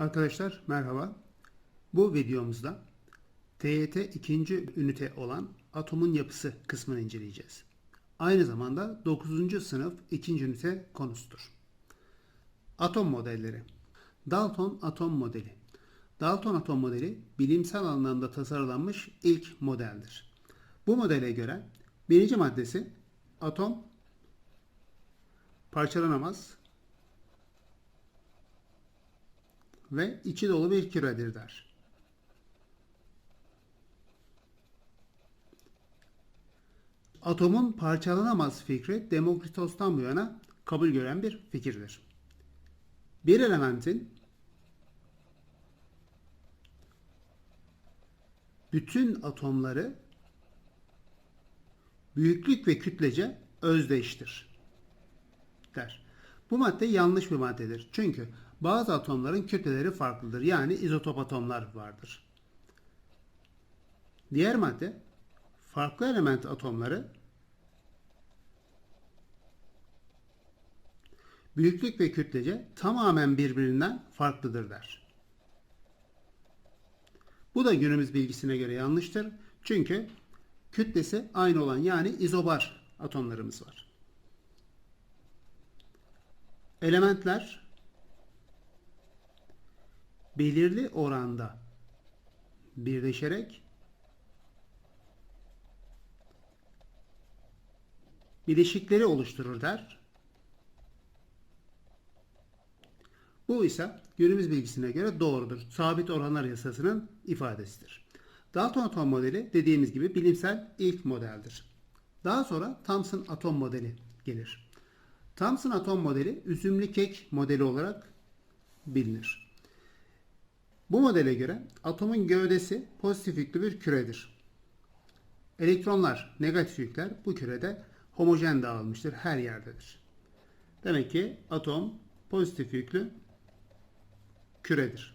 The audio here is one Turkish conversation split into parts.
Arkadaşlar merhaba. Bu videomuzda TYT ikinci ünite olan atomun yapısı kısmını inceleyeceğiz. Aynı zamanda 9. sınıf ikinci ünite konusudur. Atom modelleri. Dalton atom modeli. Dalton atom modeli bilimsel anlamda tasarlanmış ilk modeldir. Bu modele göre birinci maddesi atom parçalanamaz, ve içi dolu bir küredir der. Atomun parçalanamaz fikri Demokritos'tan bu yana kabul gören bir fikirdir. Bir elementin bütün atomları büyüklük ve kütlece özdeştir der. Bu madde yanlış bir maddedir. Çünkü bazı atomların kütleleri farklıdır. Yani izotop atomlar vardır. Diğer madde farklı element atomları büyüklük ve kütlece tamamen birbirinden farklıdır der. Bu da günümüz bilgisine göre yanlıştır. Çünkü kütlesi aynı olan yani izobar atomlarımız var. Elementler belirli oranda birleşerek bileşikleri oluşturur der. Bu ise günümüz bilgisine göre doğrudur. Sabit oranlar yasasının ifadesidir. Dalton atom modeli dediğimiz gibi bilimsel ilk modeldir. Daha sonra Thomson atom modeli gelir. Thomson atom modeli üzümlü kek modeli olarak bilinir. Bu modele göre atomun gövdesi pozitif yüklü bir küredir. Elektronlar, negatif yükler bu kürede homojen dağılmıştır, her yerdedir. Demek ki atom pozitif yüklü küredir.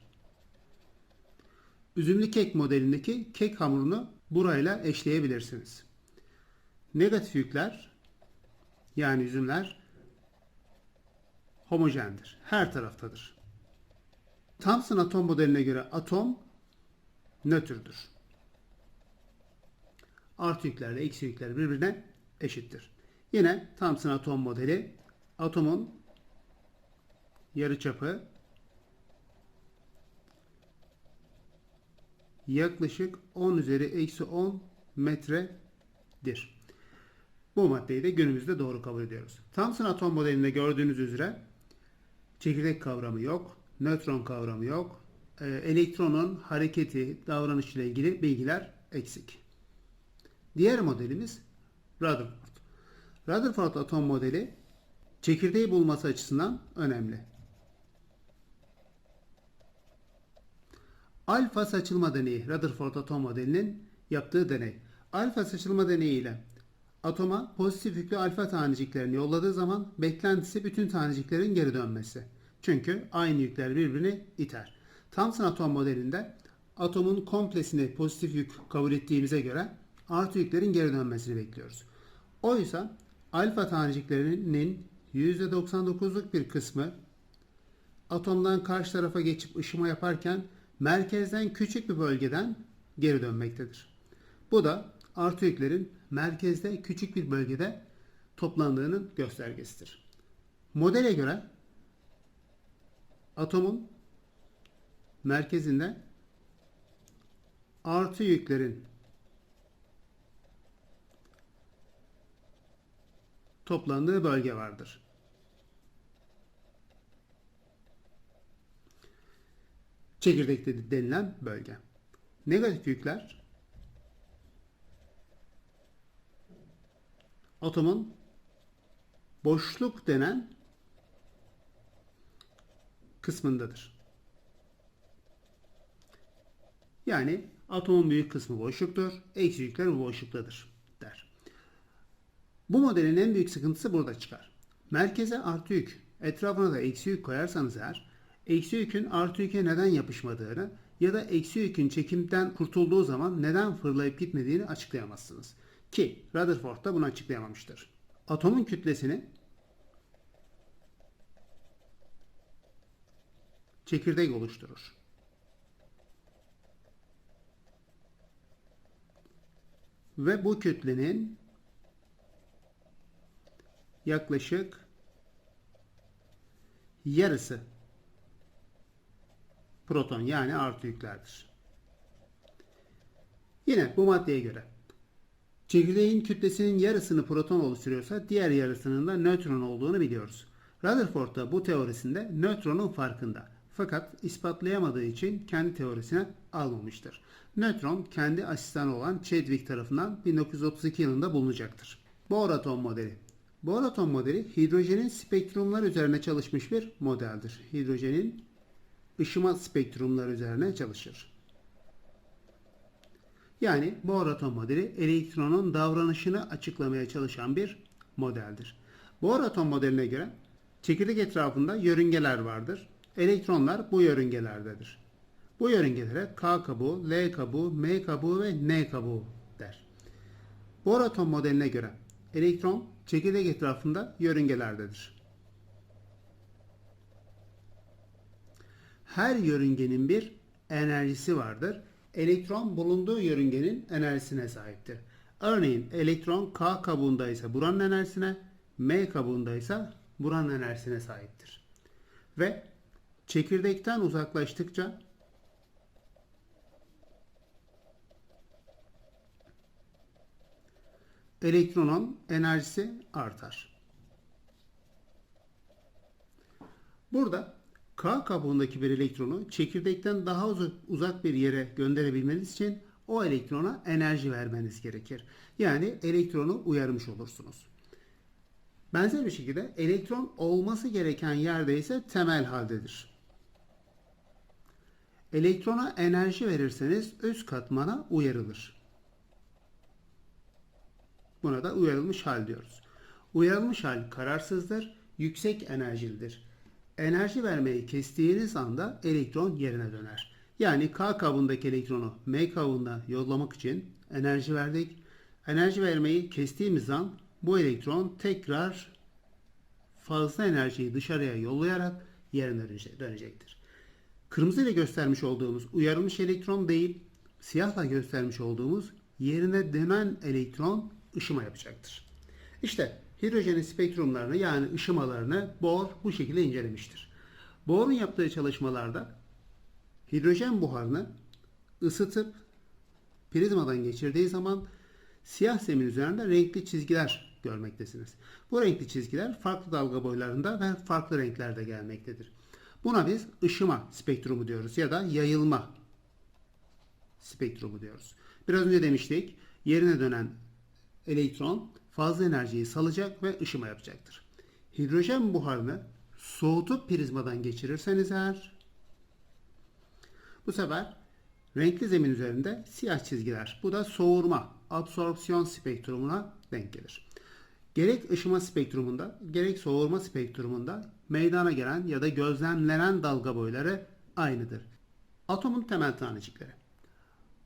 Üzümlü kek modelindeki kek hamurunu burayla eşleyebilirsiniz. Negatif yükler yani üzümler homojendir. Her taraftadır. Thomson atom modeline göre atom nötrdür. Artı yüklerle eksi yükler birbirine eşittir. Yine Thomson atom modeli atomun yarıçapı yaklaşık 10 üzeri eksi 10 metredir. Bu maddeyi de günümüzde doğru kabul ediyoruz. Thomson atom modelinde gördüğünüz üzere çekirdek kavramı yok nötron kavramı yok. E, elektronun hareketi, davranışıyla ilgili bilgiler eksik. Diğer modelimiz Rutherford. Rutherford atom modeli çekirdeği bulması açısından önemli. Alfa saçılma deneyi Rutherford atom modelinin yaptığı deney. Alfa saçılma deneyi ile atoma pozitif yüklü alfa taneciklerini yolladığı zaman beklentisi bütün taneciklerin geri dönmesi. Çünkü aynı yükler birbirini iter. Thomson atom modelinde atomun komplesini pozitif yük kabul ettiğimize göre artı yüklerin geri dönmesini bekliyoruz. Oysa alfa taneciklerinin %99'luk bir kısmı atomdan karşı tarafa geçip ışıma yaparken merkezden küçük bir bölgeden geri dönmektedir. Bu da artı yüklerin merkezde küçük bir bölgede toplandığının göstergesidir. Modele göre atomun merkezinde artı yüklerin toplandığı bölge vardır. Çekirdek denilen bölge. Negatif yükler atomun boşluk denen kısmındadır. Yani atomun büyük kısmı boşluktur, eksi yükler boşluktadır der. Bu modelin en büyük sıkıntısı burada çıkar. Merkeze artı yük, etrafına da eksi yük koyarsanız eğer, eksi yükün artı yüke neden yapışmadığını ya da eksi yükün çekimden kurtulduğu zaman neden fırlayıp gitmediğini açıklayamazsınız. Ki Rutherford da bunu açıklayamamıştır. Atomun kütlesini çekirdek oluşturur. Ve bu kütlenin yaklaşık yarısı proton yani artı yüklerdir. Yine bu maddeye göre çekirdeğin kütlesinin yarısını proton oluşturuyorsa diğer yarısının da nötron olduğunu biliyoruz. Rutherford da bu teorisinde nötronun farkında. Fakat ispatlayamadığı için kendi teorisine almamıştır. Nötron kendi asistanı olan Chadwick tarafından 1932 yılında bulunacaktır. Bohr atom modeli. Bohr atom modeli hidrojenin spektrumları üzerine çalışmış bir modeldir. Hidrojenin ışıma spektrumları üzerine çalışır. Yani Bohr atom modeli elektronun davranışını açıklamaya çalışan bir modeldir. Bohr atom modeline göre çekirdek etrafında yörüngeler vardır. Elektronlar bu yörüngelerdedir. Bu yörüngelere K kabuğu, L kabuğu, M kabuğu ve N kabuğu der. Bohr atom modeline göre elektron çekirdek etrafında yörüngelerdedir. Her yörüngenin bir enerjisi vardır. Elektron bulunduğu yörüngenin enerjisine sahiptir. Örneğin elektron K kabuğunda ise buranın enerjisine, M kabuğunda ise buranın enerjisine sahiptir. Ve çekirdekten uzaklaştıkça elektronun enerjisi artar. Burada K kabuğundaki bir elektronu çekirdekten daha uzak bir yere gönderebilmeniz için o elektrona enerji vermeniz gerekir. Yani elektronu uyarmış olursunuz. Benzer bir şekilde elektron olması gereken yerde ise temel haldedir. Elektrona enerji verirseniz üst katmana uyarılır. Buna da uyarılmış hal diyoruz. Uyarılmış hal kararsızdır, yüksek enerjilidir. Enerji vermeyi kestiğiniz anda elektron yerine döner. Yani K kabındaki elektronu M kabına yollamak için enerji verdik. Enerji vermeyi kestiğimiz an bu elektron tekrar fazla enerjiyi dışarıya yollayarak yerine dönecektir. Kırmızı ile göstermiş olduğumuz uyarılmış elektron değil, siyahla göstermiş olduğumuz yerine dönen elektron ışıma yapacaktır. İşte hidrojenin spektrumlarını yani ışımalarını Bohr bu şekilde incelemiştir. Bohr'un yaptığı çalışmalarda hidrojen buharını ısıtıp prizmadan geçirdiği zaman siyah zemin üzerinde renkli çizgiler görmektesiniz. Bu renkli çizgiler farklı dalga boylarında ve farklı renklerde gelmektedir. Buna biz ışıma spektrumu diyoruz ya da yayılma spektrumu diyoruz. Biraz önce demiştik yerine dönen elektron fazla enerjiyi salacak ve ışıma yapacaktır. Hidrojen buharını soğutup prizmadan geçirirseniz eğer bu sefer renkli zemin üzerinde siyah çizgiler. Bu da soğurma, absorpsiyon spektrumuna denk gelir. Gerek ışıma spektrumunda, gerek soğurma spektrumunda meydana gelen ya da gözlemlenen dalga boyları aynıdır. Atomun temel tanecikleri.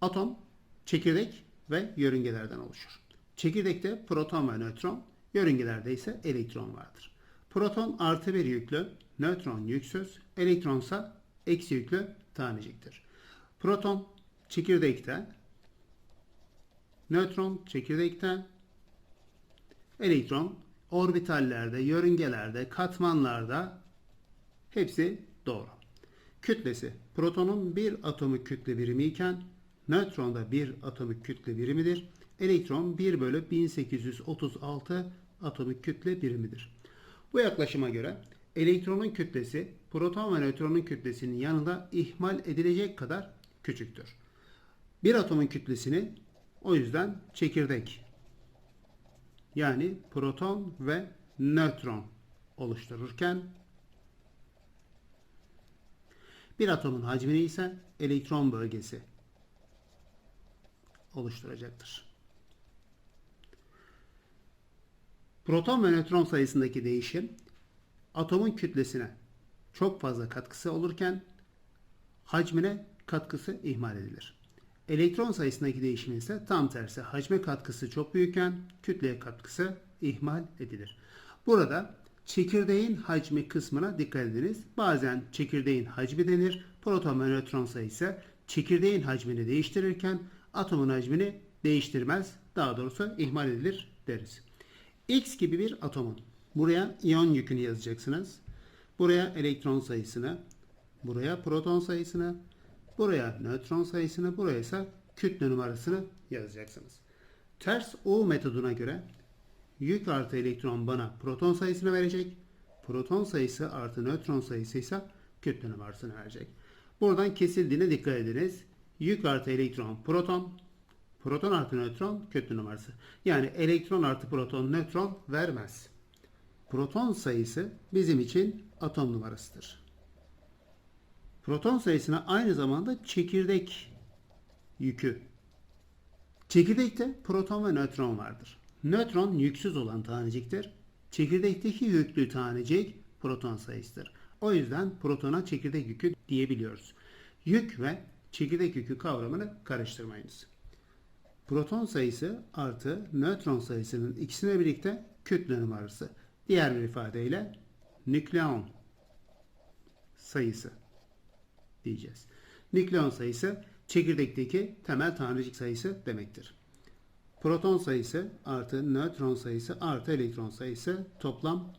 Atom, çekirdek ve yörüngelerden oluşur. Çekirdekte proton ve nötron, yörüngelerde ise elektron vardır. Proton artı bir yüklü, nötron yüksüz, elektronsa eksi yüklü taneciktir. Proton çekirdekte, nötron çekirdekte, elektron orbitallerde, yörüngelerde, katmanlarda hepsi doğru. Kütlesi protonun bir atomik kütle birimi iken nötron da bir atomik kütle birimidir. Elektron 1 bölü 1836 atomik kütle birimidir. Bu yaklaşıma göre elektronun kütlesi proton ve nötronun kütlesinin yanında ihmal edilecek kadar küçüktür. Bir atomun kütlesini o yüzden çekirdek yani proton ve nötron oluştururken bir atomun hacmini ise elektron bölgesi oluşturacaktır. Proton ve nötron sayısındaki değişim atomun kütlesine çok fazla katkısı olurken hacmine katkısı ihmal edilir. Elektron sayısındaki değişim ise tam tersi. Hacme katkısı çok büyükken kütleye katkısı ihmal edilir. Burada Çekirdeğin hacmi kısmına dikkat ediniz. Bazen çekirdeğin hacmi denir. Proton ve nötron sayısı çekirdeğin hacmini değiştirirken atomun hacmini değiştirmez. Daha doğrusu ihmal edilir deriz. X gibi bir atomun buraya iyon yükünü yazacaksınız. Buraya elektron sayısını, buraya proton sayısını, buraya nötron sayısını, buraya ise kütle numarasını yazacaksınız. Ters U metoduna göre yük artı elektron bana proton sayısını verecek. Proton sayısı artı nötron sayısı ise kütle numarasını verecek. Buradan kesildiğine dikkat ediniz. Yük artı elektron proton, proton artı nötron kütle numarası. Yani elektron artı proton nötron vermez. Proton sayısı bizim için atom numarasıdır. Proton sayısına aynı zamanda çekirdek yükü. Çekirdekte proton ve nötron vardır. Nötron yüksüz olan taneciktir. Çekirdekteki yüklü tanecik proton sayısıdır. O yüzden protona çekirdek yükü diyebiliyoruz. Yük ve çekirdek yükü kavramını karıştırmayınız. Proton sayısı artı nötron sayısının ikisine birlikte kütle numarası. Diğer bir ifadeyle nükleon sayısı diyeceğiz. Nükleon sayısı çekirdekteki temel tanecik sayısı demektir. Proton sayısı artı nötron sayısı artı elektron sayısı toplam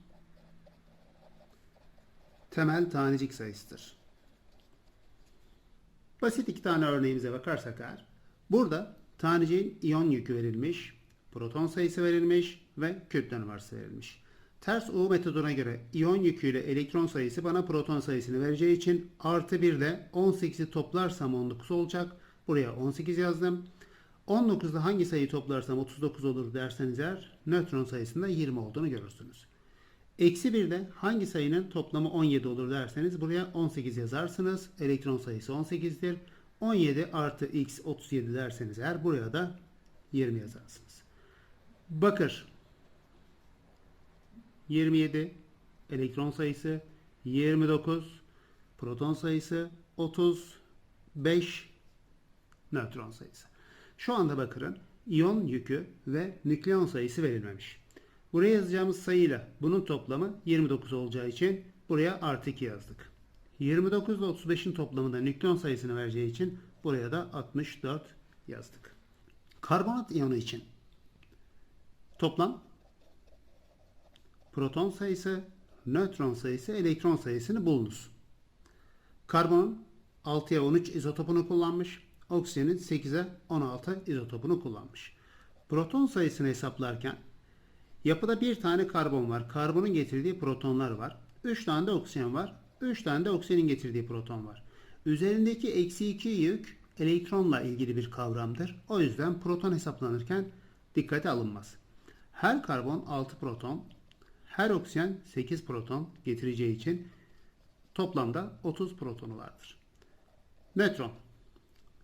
temel tanecik sayısıdır. Basit iki tane örneğimize bakarsak eğer, burada taneciğin iyon yükü verilmiş, proton sayısı verilmiş ve kütle numarası verilmiş. Ters U metoduna göre iyon yüküyle elektron sayısı bana proton sayısını vereceği için artı 1 ile 18'i toplarsam 19 olacak. Buraya 18 yazdım. 19'da hangi sayıyı toplarsam 39 olur derseniz eğer nötron sayısında 20 olduğunu görürsünüz. Eksi 1'de hangi sayının toplamı 17 olur derseniz buraya 18 yazarsınız. Elektron sayısı 18'dir. 17 artı x 37 derseniz eğer buraya da 20 yazarsınız. Bakır 27 elektron sayısı 29 proton sayısı 35 nötron sayısı. Şu anda bakırın iyon yükü ve nükleon sayısı verilmemiş. Buraya yazacağımız sayıyla bunun toplamı 29 olacağı için buraya artı 2 yazdık. 29 ile 35'in toplamında nükleon sayısını vereceği için buraya da 64 yazdık. Karbonat iyonu için toplam proton sayısı, nötron sayısı, elektron sayısını bulunuz. Karbonun 6'ya 13 izotopunu kullanmış. Oksijenin 8'e 16 izotopunu kullanmış. Proton sayısını hesaplarken yapıda bir tane karbon var. Karbonun getirdiği protonlar var. 3 tane de oksijen var. 3 tane de oksijenin getirdiği proton var. Üzerindeki eksi 2 yük elektronla ilgili bir kavramdır. O yüzden proton hesaplanırken dikkate alınmaz. Her karbon 6 proton, her oksijen 8 proton getireceği için toplamda 30 protonu vardır. Nötron.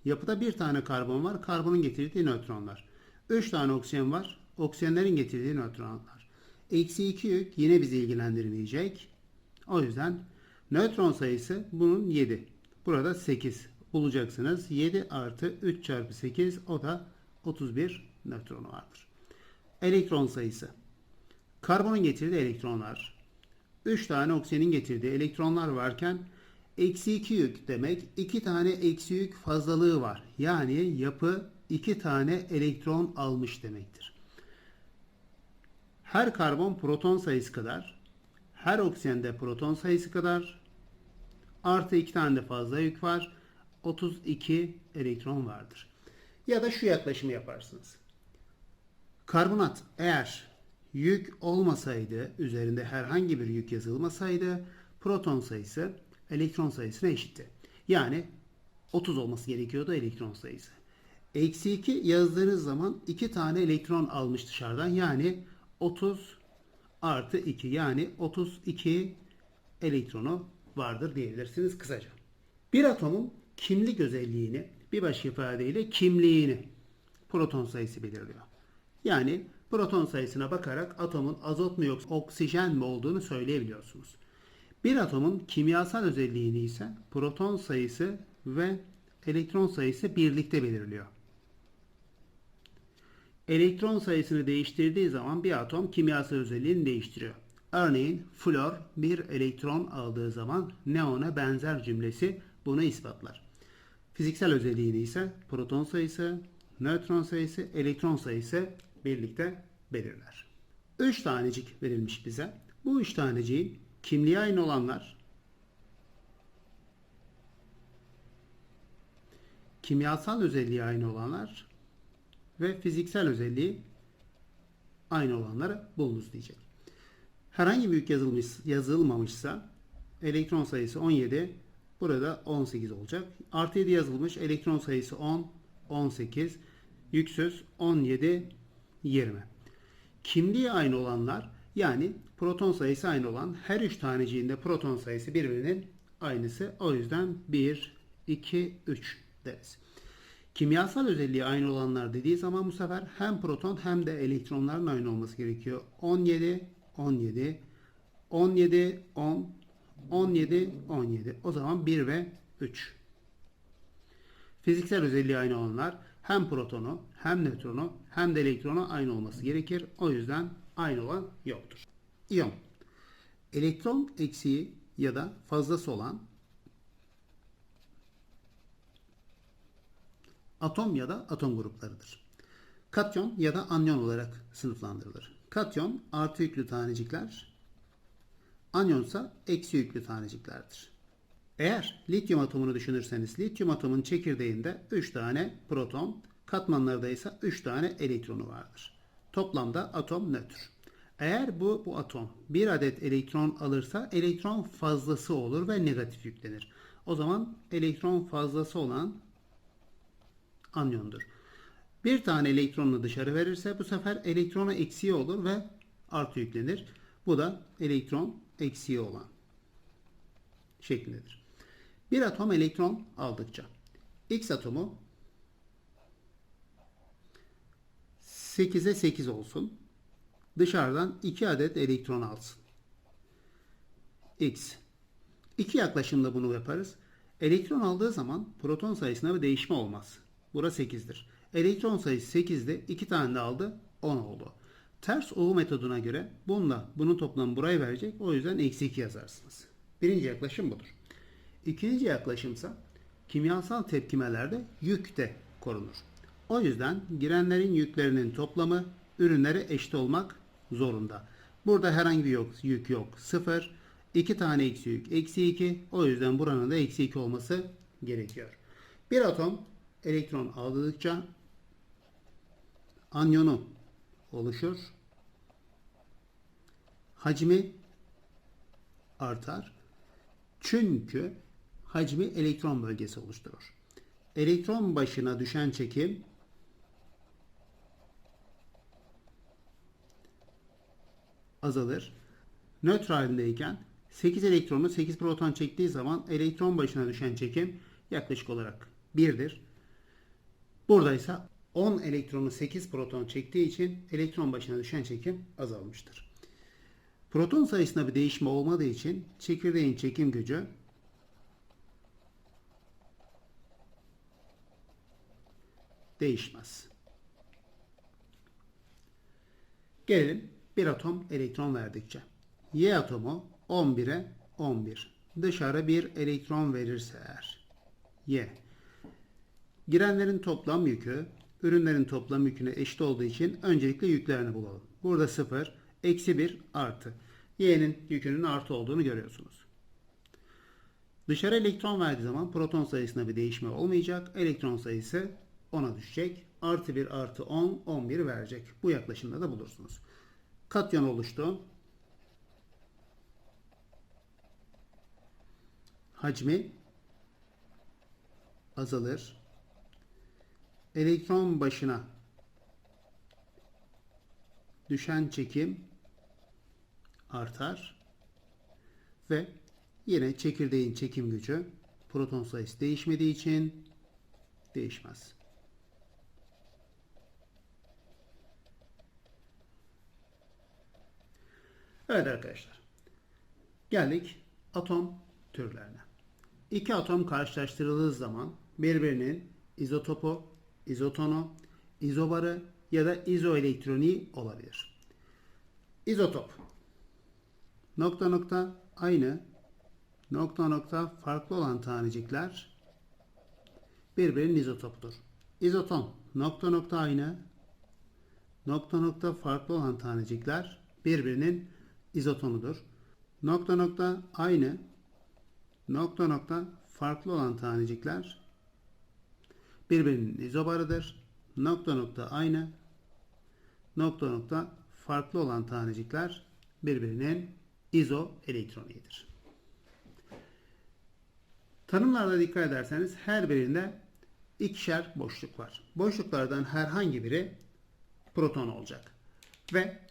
Yapıda bir tane karbon var. Karbonun getirdiği nötronlar. 3 tane oksijen var. Oksijenlerin getirdiği nötronlar. Eksi 2 yük yine bizi ilgilendirmeyecek. O yüzden nötron sayısı bunun 7. Burada 8 bulacaksınız. 7 artı 3 çarpı 8 o da 31 nötronu vardır. Elektron sayısı. Karbonun getirdiği elektronlar. 3 tane oksijenin getirdiği elektronlar varken eksi 2 yük demek 2 tane eksi yük fazlalığı var. Yani yapı 2 tane elektron almış demektir. Her karbon proton sayısı kadar, her oksijende proton sayısı kadar, artı 2 tane de fazla yük var. 32 elektron vardır. Ya da şu yaklaşımı yaparsınız. Karbonat eğer yük olmasaydı, üzerinde herhangi bir yük yazılmasaydı proton sayısı elektron sayısına eşitti. Yani 30 olması gerekiyordu elektron sayısı. Eksi 2 yazdığınız zaman 2 tane elektron almış dışarıdan. Yani 30 artı 2 yani 32 elektronu vardır diyebilirsiniz kısaca. Bir atomun kimlik özelliğini bir başka ifadeyle kimliğini proton sayısı belirliyor. Yani proton sayısına bakarak atomun azot mu yoksa oksijen mi olduğunu söyleyebiliyorsunuz. Bir atomun kimyasal özelliğini ise proton sayısı ve elektron sayısı birlikte belirliyor. Elektron sayısını değiştirdiği zaman bir atom kimyasal özelliğini değiştiriyor. Örneğin flor bir elektron aldığı zaman neona benzer cümlesi bunu ispatlar. Fiziksel özelliğini ise proton sayısı, nötron sayısı, elektron sayısı birlikte belirler. 3 tanecik verilmiş bize. Bu 3 taneciğin kimliği aynı olanlar kimyasal özelliği aynı olanlar ve fiziksel özelliği aynı olanları bulunuz diyecek. Herhangi bir yük yazılmış, yazılmamışsa elektron sayısı 17, burada 18 olacak. Artı 7 yazılmış, elektron sayısı 10, 18, yüksüz 17, 20. Kimliği aynı olanlar yani proton sayısı aynı olan her üç taneciğinde proton sayısı birbirinin aynısı. O yüzden 1, 2, 3 deriz. Kimyasal özelliği aynı olanlar dediği zaman bu sefer hem proton hem de elektronların aynı olması gerekiyor. 17, 17, 17, 10, 17, 17. O zaman 1 ve 3. Fiziksel özelliği aynı olanlar hem protonu hem nötronu hem de elektronu aynı olması gerekir. O yüzden aynı olan yoktur. İyon. Elektron eksiği ya da fazlası olan atom ya da atom gruplarıdır. Katyon ya da anyon olarak sınıflandırılır. Katyon artı yüklü tanecikler, anyon ise eksi yüklü taneciklerdir. Eğer lityum atomunu düşünürseniz lityum atomun çekirdeğinde 3 tane proton, katmanlarda ise 3 tane elektronu vardır. Toplamda atom nötr. Eğer bu, bu atom bir adet elektron alırsa elektron fazlası olur ve negatif yüklenir. O zaman elektron fazlası olan anyondur. Bir tane elektronunu dışarı verirse bu sefer elektrona eksiği olur ve artı yüklenir. Bu da elektron eksiği olan şeklindedir. Bir atom elektron aldıkça X atomu 8'e 8 olsun. Dışarıdan 2 adet elektron alsın. X. İki yaklaşımda bunu yaparız. Elektron aldığı zaman proton sayısında bir değişme olmaz. Burası 8'dir. Elektron sayısı 8'de 2 tane de aldı 10 oldu. Ters oğu metoduna göre bununla bunun toplamı buraya verecek. O yüzden eksi 2 yazarsınız. Birinci yaklaşım budur. İkinci yaklaşımsa kimyasal tepkimelerde yük de korunur. O yüzden girenlerin yüklerinin toplamı ürünlere eşit olmak zorunda. Burada herhangi bir yok, yük yok. 0. 2 tane eksi yük. Eksi 2. O yüzden buranın da eksi 2 olması gerekiyor. Bir atom elektron aldıkça anyonu oluşur. Hacmi artar. Çünkü hacmi elektron bölgesi oluşturur. Elektron başına düşen çekim azalır. Nötr halindeyken 8 elektronu 8 proton çektiği zaman elektron başına düşen çekim yaklaşık olarak 1'dir. Burada ise 10 elektronu 8 proton çektiği için elektron başına düşen çekim azalmıştır. Proton sayısında bir değişme olmadığı için çekirdeğin çekim gücü değişmez. Gelelim bir atom elektron verdikçe. Y atomu 11'e 11. Dışarı bir elektron verirse eğer. Y. Girenlerin toplam yükü ürünlerin toplam yüküne eşit olduğu için öncelikle yüklerini bulalım. Burada 0, eksi 1, artı. Y'nin yükünün artı olduğunu görüyorsunuz. Dışarı elektron verdiği zaman proton sayısında bir değişme olmayacak. Elektron sayısı 10'a düşecek. Artı 1 artı 10, 11 verecek. Bu yaklaşımda da bulursunuz. Katyon oluştu. Hacmi azalır. Elektron başına düşen çekim artar ve yine çekirdeğin çekim gücü proton sayısı değişmediği için değişmez. Evet arkadaşlar. Geldik atom türlerine. İki atom karşılaştırıldığı zaman birbirinin izotopu, izotonu, izobarı ya da izoelektroniği olabilir. İzotop. nokta nokta aynı nokta nokta farklı olan tanecikler birbirinin izotopudur. İzoton nokta nokta aynı nokta nokta farklı olan tanecikler birbirinin izotonudur. Nokta nokta aynı nokta nokta farklı olan tanecikler birbirinin izobarıdır. Nokta nokta aynı nokta nokta farklı olan tanecikler birbirinin izoelektroniğidir. Tanımlarda dikkat ederseniz her birinde ikişer boşluk var. Boşluklardan herhangi biri proton olacak. Ve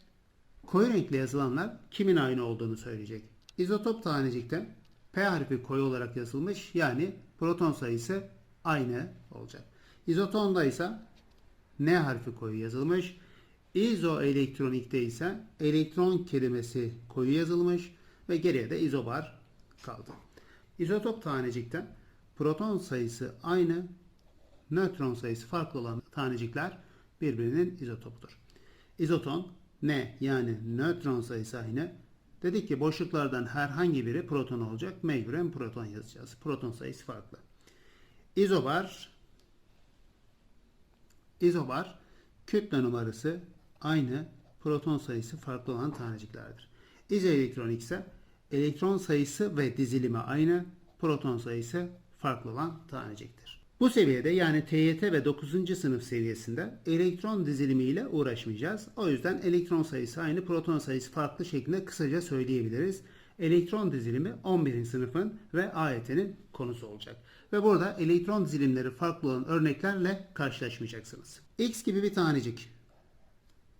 koyu renkle yazılanlar kimin aynı olduğunu söyleyecek. İzotop tanecikte P harfi koyu olarak yazılmış yani proton sayısı aynı olacak. İzotonda ise N harfi koyu yazılmış. İzoelektronikte ise elektron kelimesi koyu yazılmış ve geriye de izobar kaldı. İzotop tanecikte proton sayısı aynı, nötron sayısı farklı olan tanecikler birbirinin izotopudur. İzoton ne yani nötron sayısı aynı. Dedik ki boşluklardan herhangi biri proton olacak. Mecburen proton yazacağız. Proton sayısı farklı. İzobar İzobar kütle numarası aynı, proton sayısı farklı olan taneciklerdir. İzoelektronik ise elektron sayısı ve dizilimi aynı, proton sayısı farklı olan taneciktir. Bu seviyede yani TYT ve 9. sınıf seviyesinde elektron dizilimi ile uğraşmayacağız. O yüzden elektron sayısı aynı, proton sayısı farklı şeklinde kısaca söyleyebiliriz. Elektron dizilimi 11. sınıfın ve AYT'nin konusu olacak. Ve burada elektron dizilimleri farklı olan örneklerle karşılaşmayacaksınız. X gibi bir tanecik,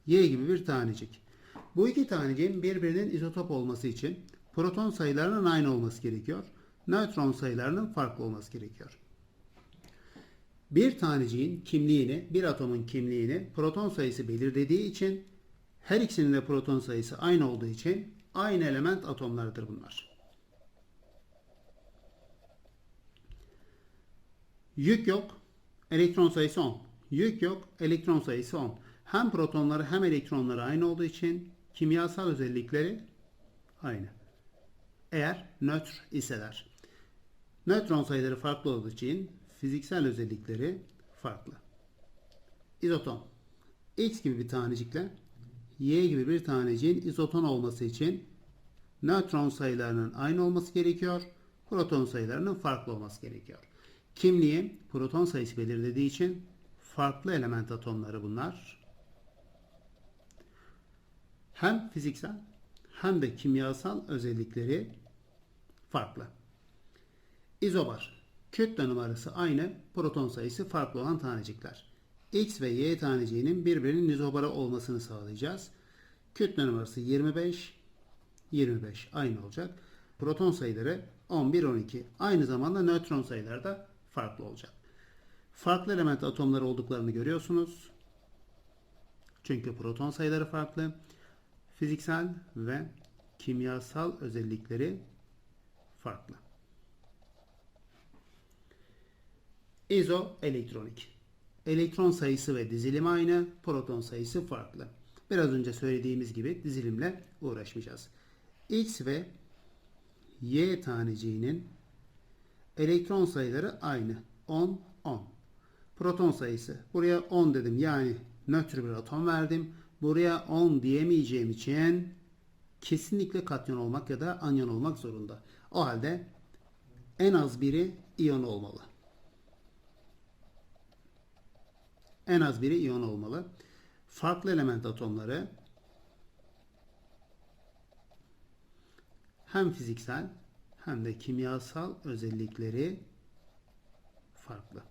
Y gibi bir tanecik. Bu iki taneciğin birbirinin izotop olması için proton sayılarının aynı olması gerekiyor. Nötron sayılarının farklı olması gerekiyor. Bir taneciğin kimliğini, bir atomun kimliğini proton sayısı belirlediği için her ikisinin de proton sayısı aynı olduğu için aynı element atomlarıdır bunlar. Yük yok, elektron sayısı 10. Yük yok, elektron sayısı 10. Hem protonları hem elektronları aynı olduğu için kimyasal özellikleri aynı. Eğer nötr iseler. Nötron sayıları farklı olduğu için fiziksel özellikleri farklı. İzoton. X gibi bir tanecikle Y gibi bir taneciğin izoton olması için nötron sayılarının aynı olması gerekiyor. Proton sayılarının farklı olması gerekiyor. Kimliği proton sayısı belirlediği için farklı element atomları bunlar. Hem fiziksel hem de kimyasal özellikleri farklı. İzobar. Kütle numarası aynı, proton sayısı farklı olan tanecikler. X ve Y taneciğinin birbirinin izobara olmasını sağlayacağız. Kütle numarası 25, 25 aynı olacak. Proton sayıları 11, 12. Aynı zamanda nötron sayıları da farklı olacak. Farklı element atomları olduklarını görüyorsunuz. Çünkü proton sayıları farklı. Fiziksel ve kimyasal özellikleri farklı. İzoelektronik. Elektron sayısı ve dizilimi aynı, proton sayısı farklı. Biraz önce söylediğimiz gibi dizilimle uğraşmayacağız. X ve Y taneciğinin elektron sayıları aynı. 10, 10. Proton sayısı. Buraya 10 dedim. Yani nötr bir atom verdim. Buraya 10 diyemeyeceğim için kesinlikle katyon olmak ya da anyon olmak zorunda. O halde en az biri iyon olmalı. En az biri iyon olmalı. Farklı element atomları hem fiziksel hem de kimyasal özellikleri farklı.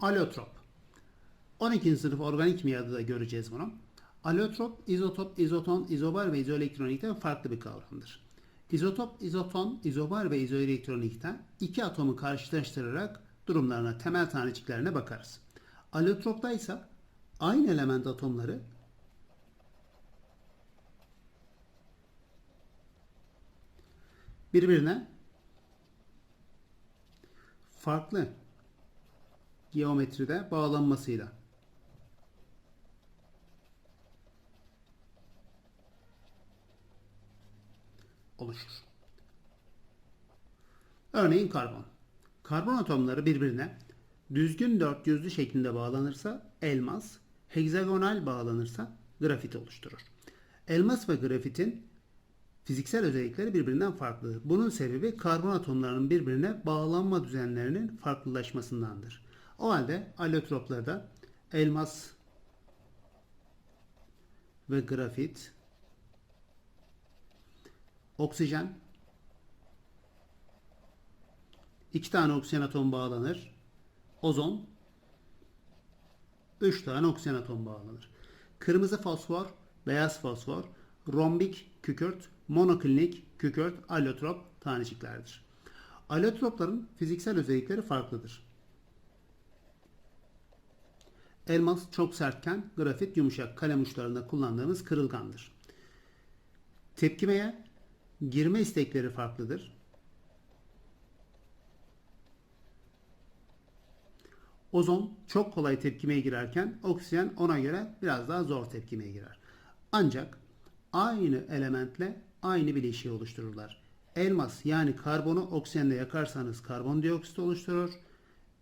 Alotrop. 12. sınıf organik kimyada da göreceğiz bunu. Alotrop, izotop, izoton, izobar ve izoelektronikten farklı bir kavramdır. İzotop, izoton, izobar ve izoelektronikte iki atomu karşılaştırarak durumlarına, temel taneciklerine bakarız. Alotropta ise aynı element atomları birbirine farklı geometride bağlanmasıyla oluşur. Örneğin karbon. Karbon atomları birbirine düzgün dört yüzlü şeklinde bağlanırsa elmas, hegzagonal bağlanırsa grafit oluşturur. Elmas ve grafitin fiziksel özellikleri birbirinden farklıdır. Bunun sebebi karbon atomlarının birbirine bağlanma düzenlerinin farklılaşmasındandır. O halde allotroplarda elmas ve grafit, oksijen, iki tane oksijen atom bağlanır, ozon, üç tane oksijen atom bağlanır. Kırmızı fosfor, beyaz fosfor, rombik kükürt, monoklinik kükürt, allotrop taneciklerdir. Allotropların fiziksel özellikleri farklıdır. Elmas çok sertken grafit yumuşak kalem uçlarında kullandığımız kırılgandır. Tepkimeye girme istekleri farklıdır. Ozon çok kolay tepkimeye girerken oksijen ona göre biraz daha zor tepkimeye girer. Ancak aynı elementle aynı bileşiği oluştururlar. Elmas yani karbonu oksijenle yakarsanız karbondioksit oluşturur.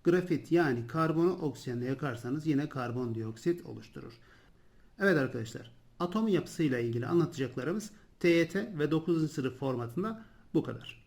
Grafit yani karbonu oksijenle yakarsanız yine karbondioksit oluşturur. Evet arkadaşlar, atomun yapısıyla ilgili anlatacaklarımız TYT ve 9. sınıf formatında bu kadar.